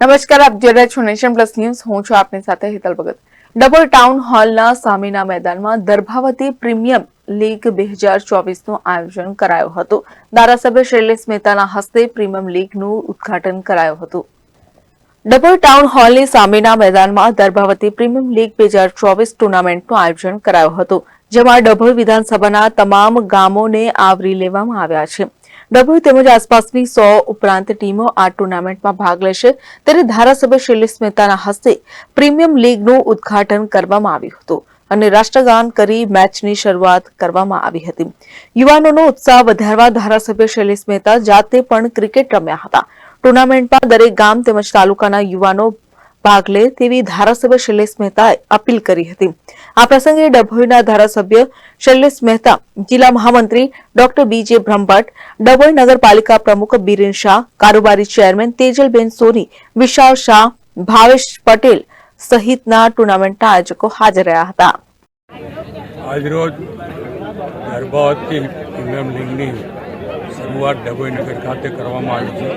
નમસ્કાર, આપ જોઈ રહ્યા છો નેશન પ્લસ ન્યૂઝ. હું છું આપની સાથે હેતલ ભગત. ડબલ ટાઉન હોલના સામેના મેદાનમાં દર્ભાવતી પ્રીમિયમ લીગ બે હજાર ચોવીસનું આયોજન કરાયું હતું. ધારાસભ્ય શૈલેષ મહેતાના હસ્તે પ્રીમિયમ લીગનું ઉદ્ઘાટન કરાયું હતું. ડબલ ટાઉન હોલની સામેના મેદાનમાં દર્ભાવતી પ્રીમિયમ લીગ બે હજાર ચોવીસ ટુર્નામેન્ટનું આયોજન કરાયું હતું, જેમાં ડભોઈ વિધાનસભાના તમામ ગામોને આવરી લેવામાં આવ્યા છે. ડભોઈ તેમજ આસપાસની સો ઉપરાંત ટીમો આ ટુર્નામેન્ટમાં ભાગ લેશે. ત્યારે ધારાસભ્ય શૈલેષ મહેતાના હસ્તે પ્રીમિયમ લીગનું ઉદ્ઘાટન કરવામાં આવ્યું હતું અને રાષ્ટ્રગાન કરી મેચની શરૂઆત કરવામાં આવી હતી. યુવાનોનો ઉત્સાહ વધારવા ધારાસભ્ય શૈલેષ મહેતા જાતે પણ ક્રિકેટ રમ્યા હતા. ટુર્નામેન્ટમાં દરેક ગામ તેમજ તાલુકાના યુવાનો ભાગ લે તેવી ધારાસભ્ય શૈલેષ મહેતાએ અપીલ કરી હતી. આ પ્રસંગે ડભોઈના ધારાસભ્ય શૈલેષ મહેતા, જિલ્લા મહામંત્રી ડોક્ટર બીજે બ્રહ્મભટ્ટ, ડભોઈ નગરપાલિકા પ્રમુખ બિરેન શાહ, કારોબારી ચેરમેન તેજલબેન સોની વિશાલ શાહ, ભાવેશ પટેલ સહિતના ટુર્નામેન્ટના આયોજકો હાજર રહ્યા હતા. આજરોજ ગર્ભાવતી પ્રીમિયમ લીગની શરૂઆત ડભોઈ નગર ખાતે કરવામાં આવી છે.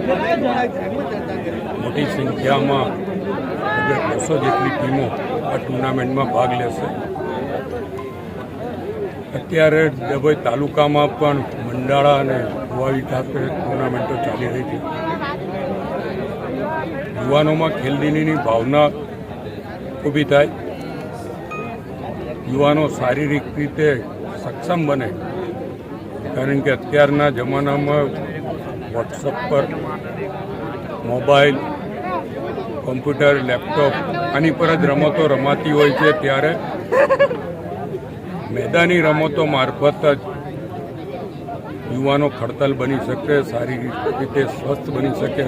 મોટી સંખ્યામાં લગભગ બસો જેટલી ટીમો આ ટુર્નામેન્ટમાં ભાગ લેશે. અત્યારે ડભોઈ તાલુકામાં પણ મંડાળા અને ગોવાવી ખાતે ટુર્નામેન્ટો ચાલી રહી છે. યુવાનોમાં ખેલદીની ભાવના ઊભી થાય. યુવાનો શારીરિક રીતે સક્ષમ બને. કારણ કે અત્યારના જમાનામાં વોટ્સઅપ પર મોબાઈલ કોમ્પ્યુટર લેપટોપ આની પર જ રમતો રમાતી હોય છે ત્યારે મેદાની રમતો મારફત જ યુવાનો ખડતલ બની શકે શારીરિક રીતે સ્વસ્થ બની શકે.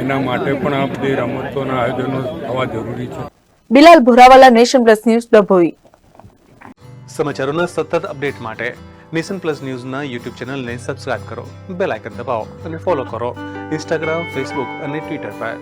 એના માટે પણ આ બધી રમતોના આયોજનો થવા જરૂરી છે. Bilal Bhorawala nation plus news Dabhoi. સમાચારોના સતત અપડેટ માટે નેશન પ્લસ ન્યૂઝના યુટ્યુબ ચેનલને સબસ્ક્રાઇબ કરો બેલ આઇકન દબાવો અને ફોલો કરો. ઇન્સ્ટાગ્રામ ફેસબુક અને ટ્વિટર પર.